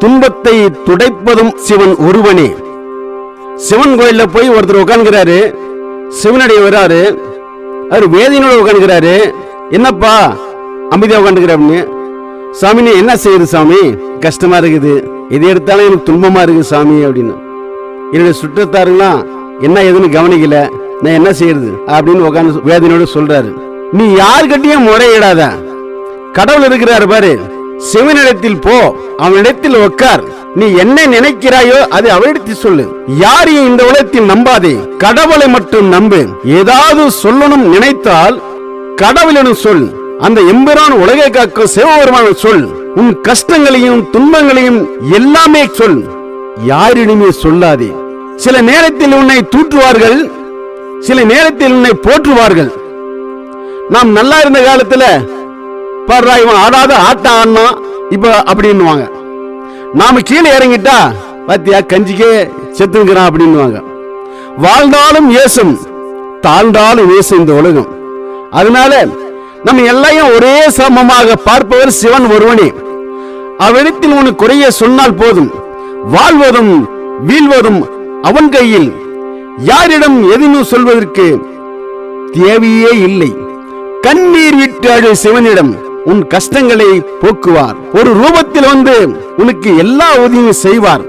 துன்பத்தை துடைப்பதும் சிவன் ஒருவனே. சிவன் கோயில்ல போய் ஒருத்தர் உட்காந்துக்கிறாரு சிவனடைய வராரு. அவர் வேதினோட உட்காந்துக்கிறாரு என்னப்பா அமைதியா அப்படின்னு. சாமி நீ என்ன செய்யுது சாமி? கஷ்டமா இருக்குது. எது எடுத்தாலும் எனக்கு துன்பமா இருக்கு சாமி அப்படின்னு. என்னுடைய சுற்றத்தாருலாம் என்ன ஏதுன்னு கவனிக்கல. நான் என்ன செய்யறது? அப்படின்னு உட்காந்து வேதனையோட சொல்றாரு. நீ யாருக்கிட்டையும் முறையிடாத. கடவுள் இருக்கிறாரு பாரு. சிவனிடத்தில் போ அவனிடத்தில் உட்கார் நீ என்ன நினைக்கிறாயோ அது அவரிடத்தில் சொல்லு. யாரையும் இந்த உலகத்தில் நம்பாதே. கடவுளை மட்டும் நம்பு. ஏதாவது சொல்லணும் நினைத்தால் கடவுளிடம் சொல். அந்த எம்பிரான் உலகை காக்கும் சிவபெருமான சொல். உன் கஷ்டங்களையும் துன்பங்களையும் எல்லாமே சொல். யாரிடமே சொல்லாதே. சில நேரத்தில் உன்னை தூற்றுவார்கள். சில நேரத்தில் உன்னை போற்றுவார்கள். நாம் நல்லா இருந்த காலத்துல பாடுறா இவன் ஆடாத ஆட்டம் ஆடினான் இப்போ அப்படின்னுவாங்க. நாம கீழே இறங்கிட்டா பாத்தியா கஞ்சிக்கே செத்துங்கிறான் அப்படின்னுவாங்க. வாழ்ந்தாலும் ஏசும் தாழ்ந்தாலும் ஏசும் இந்த உலகம். அதனால நம்ம எல்லாரையும் ஒரே சமமாக பார்ப்பவர் சிவன் ஒருவனே. அவனிடத்தில் உனக்கு குறைய சொன்னால் போதும் வாழ்வதும் வீழ்வதும் அவன் கையில். யாரிடம் எதுன்னு சொல்வதற்கு தேவையே இல்லை. கண்ணீர் விட்டு அழு சிவனிடம் உன் கஷ்டங்களை போக்குவார். ஒரு ரூபத்தில் வந்து உனக்கு எல்லா உதவியும் செய்வார்.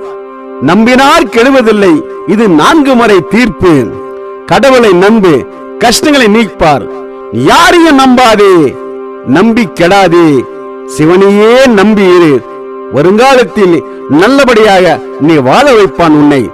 நம்பினார் கெடுவதில்லை. இது நான்கு முறை தீர்ப்பு. கடவுளை நம்பு கஷ்டங்களை நீப்பார். யாரையும் நம்பாதே நம்பி கெடாதே சிவனையே நம்பி இரு. வருங்காலத்தில் நல்லபடியாக நீ வாழ வைப்பான் உன்னை.